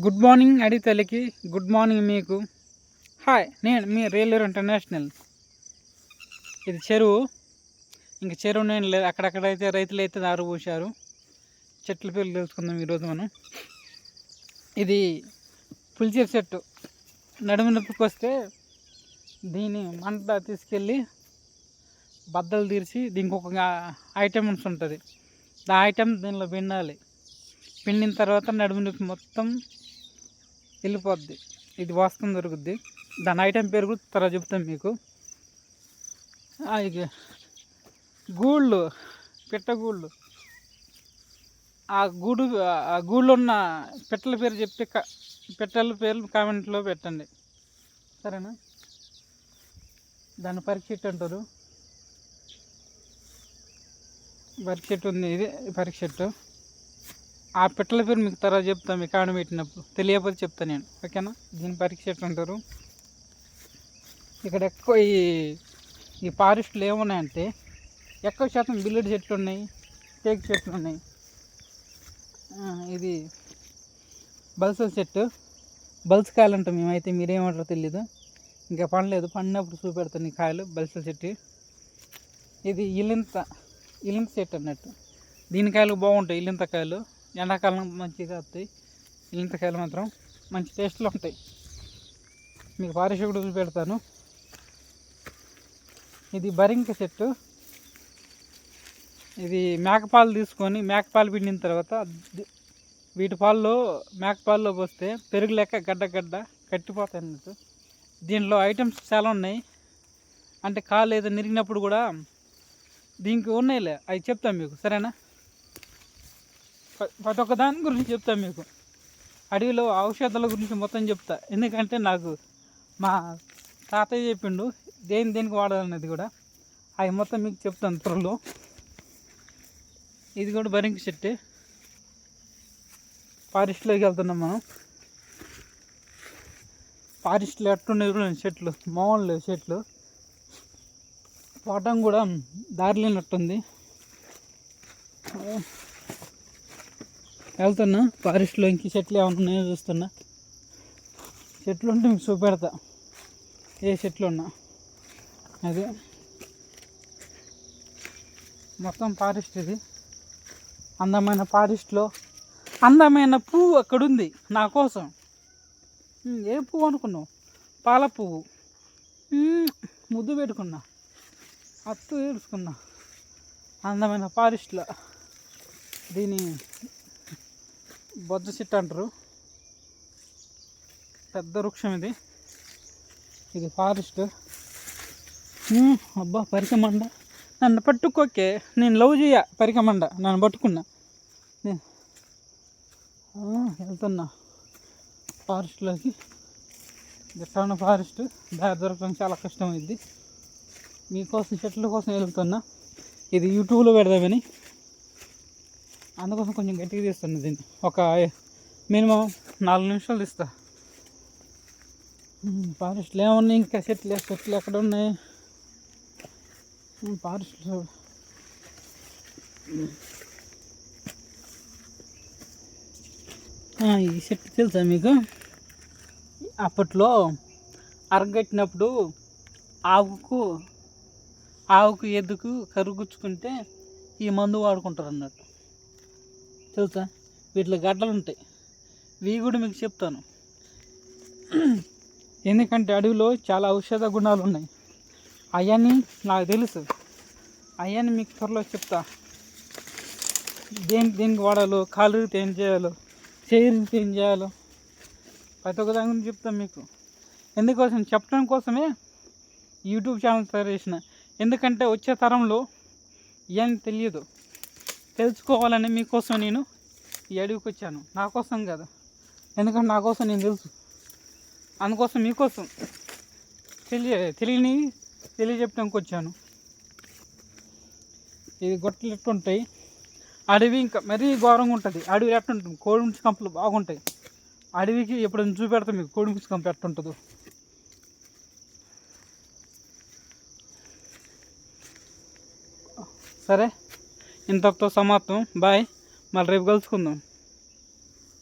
Good morning అడితలకి good morning మీకు. Hi నేను మీ రేలూరు ఇంటర్నేషనల్. ఇది చెరువు. ఇంక చెరువు నేను లేదు అక్కడక్కడైతే రైతులు అయితే దారు పోసారు చెట్ల పేర్లు తెలుసుకుందాం ఈరోజు మనం. ఇది పులిచేరు చెట్టు. నడుము నొప్పికి వస్తే దీన్ని మంట తీసుకెళ్ళి బద్దలు తీర్చి దీనికి ఒక ఐటమ్స్ ఉంటుంది. ఆ ఐటమ్ దీనిలో పిండాలి. పిండిన తర్వాత నడుము నొప్పి మొత్తం వెళ్ళిపోద్ది. ఇది వాస్తవం దొరుకుద్ది. దాని ఐటెం పేరు కూడా తర్వాత చెప్తాం మీకు. ఇక గూళ్ళు పిట్టగూళ్ళు ఆ గూడు ఆ గూళ్ళు ఉన్న పెట్టల పేరు చెప్పి పెట్టల పేరు పేర్లు కామెంట్లో పెట్టండి. సరేనా? దాన్ని పరీక్ష అంటారు. పరీక్ష ఉంది ఇది పరీక్ష. ఆ పిట్టల పేరు మీకు తర్వాత చెప్తాం ఎకాడమీ పెట్టినప్పుడు. తెలియకపోతే చెప్తాను నేను. ఓకేనా? దీని పరీక్ష ఎట్లా అంటారు ఇక్కడ ఎక్కువ ఈ ఈ ఫారెస్ట్లు ఏమున్నాయంటే ఎక్కువ శాతం బిల్లెడ్ చెట్లు ఉన్నాయి టేక్ చెట్లు ఉన్నాయి. ఇది బల్సల చెట్టు. బల్స్ కాయలు అంటాం మేమైతే మీరేమంటారో తెలీదు. ఇంకా పండలేదు. పండినప్పుడు చూపెడతాను ఈ కాయలు బల్సల చెట్టు. ఇది ఇలింత ఇలింత చెట్టు అన్నట్టు. దీని కాయలు బాగుంటాయి ఇలింత కాయలు. ఎండాకాలం మంచిగా వస్తాయి. ఇంతకాయలు మాత్రం మంచి టేస్ట్లో ఉంటాయి. మీకు పారిష పెడతాను చూపెడతాను. ఇది బరింక చెట్టు. ఇది మేకపాలు తీసుకొని మేకపాలు పిండిన తర్వాత వీటి పాల్లో మేకపాల్లో పోస్తే పెరుగు లెక్క గడ్డ గడ్డ కట్టిపోతాయి అన్నట్టు. దీనిలో ఐటమ్స్ చాలా ఉన్నాయి. అంటే కాలు ఏదో నిరిగినప్పుడు కూడా దీనికి ఉన్నాయిలే. అవి చెప్తాను మీకు. సరేనా? ప్రతి ఒక్క దాని గురించి చెప్తాను మీకు. అడవిలో ఔషధాల గురించి మొత్తం చెప్తా. ఎందుకంటే నాకు మా తాతయ్య చెప్పిండు దేని దేనికి వాడాలన్నది కూడా. అవి మొత్తం మీకు చెప్తాను త్వరలో. ఇది కూడా బరింక చెట్టు. ఫారెస్ట్లోకి వెళ్తున్నాం మనం. ఫారెస్ట్లో ఎట్టున్నాయి కూడా చెట్లు. మామూలు చెట్లు. పోవటం కూడా దారి లేనట్టుంది. వెళ్తున్నా. ఫారెస్ట్లో ఇంక చెట్లు ఏమైనా ఉన్నాయో చూస్తున్నా. చెట్లు ఉంటే మీకు చూపెడతా. ఏ చెట్లు ఉన్నా అదే. మొత్తం ఫారెస్ట్ ఇది. అందమైన ఫారెస్ట్లో అందమైన పువ్వు అక్కడ ఉంది నా కోసం. ఏ పువ్వు అనుకున్నావు? పాల పువ్వు. ముద్దు పెట్టుకున్నా. అత్తు ఏడుచుకున్నా. అందమైన ఫారెస్ట్లో. దీని బొజ్జ చెట్టు అంటారు. పెద్ద వృక్షం ఇది. ఇది ఫారెస్ట్. అబ్బా పరికమండ. నన్ను పట్టుకోకే నేను లవ్ చేయ పరికమండ. నన్ను పట్టుకున్నా. వెళ్తున్నా. ఫారెస్ట్లోకి. ఎట్లా ఫారెస్ట్. దారి దొరకడం చాలా కష్టం మీకోసం చెట్ల కోసం వెళ్తున్నా. ఇది యూట్యూబ్లో పెడదామని. అందుకోసం కొంచెం గట్టిగా తీస్తాను దీన్ని. ఒక మినిమం నాలుగు నిమిషాలు తీస్తా. ఫారెస్ట్లు ఏమున్నాయి ఇంకా చెట్లు చెట్లు ఎక్కడ ఉన్నాయి? ఫారెస్ట్లు ఈ చెట్టు తెలుసా మీకు? అప్పట్లో అరగట్టినప్పుడు ఆవుకు ఆవుకు ఎద్దుకు కరుగుచ్చుకుంటే ఈ మందు వాడుకుంటారు అన్నట్టు తెలుసా? వీటిలో గడ్డలు ఉంటాయి. ఇవి కూడా మీకు చెప్తాను. ఎందుకంటే అడవిలో చాలా ఔషధ గుణాలు ఉన్నాయి. అవన్నీ నాకు తెలుసు. అవన్నీ మీకు త్వరలో చెప్తా. దేని దేనికి వాడాలో కాలు ఏం చేయాలో చేయి ఏం చేయాలో ప్రతి ఒక్క దాని గురించి చెప్తాను మీకు. ఎందుకోసం? చెప్పడం కోసమే యూట్యూబ్ ఛానల్ తయారు చేసిన. ఎందుకంటే వచ్చే తరంలో ఇవన్నీ తెలియదు. తెలుసుకోవాలని మీకోసం నేను ఈ అడవికి వచ్చాను నా కోసం కాదు. ఎందుకంటే నా కోసం నేను తెలుసు. అందుకోసం మీకోసం తెలియ తెలియని తెలియజెప్పడానికి వచ్చాను. ఇది గొట్టలు ఎట్టుంటాయి అడవి ఇంకా మరీ ఘోరంగా ఉంటుంది. అడవి ఎట్టుంటుంది కోడి ముచ్చు కంపలు బాగుంటాయి. అడవికి ఎప్పుడైనా చూపెడతాం మీకు కోడి ముచ్చు కంప ఎట్టుంటుందో సరే? ఇంతటితో సమాప్తం. బాయ్. మళ్ళీ రేపు కలుసుకుందాం.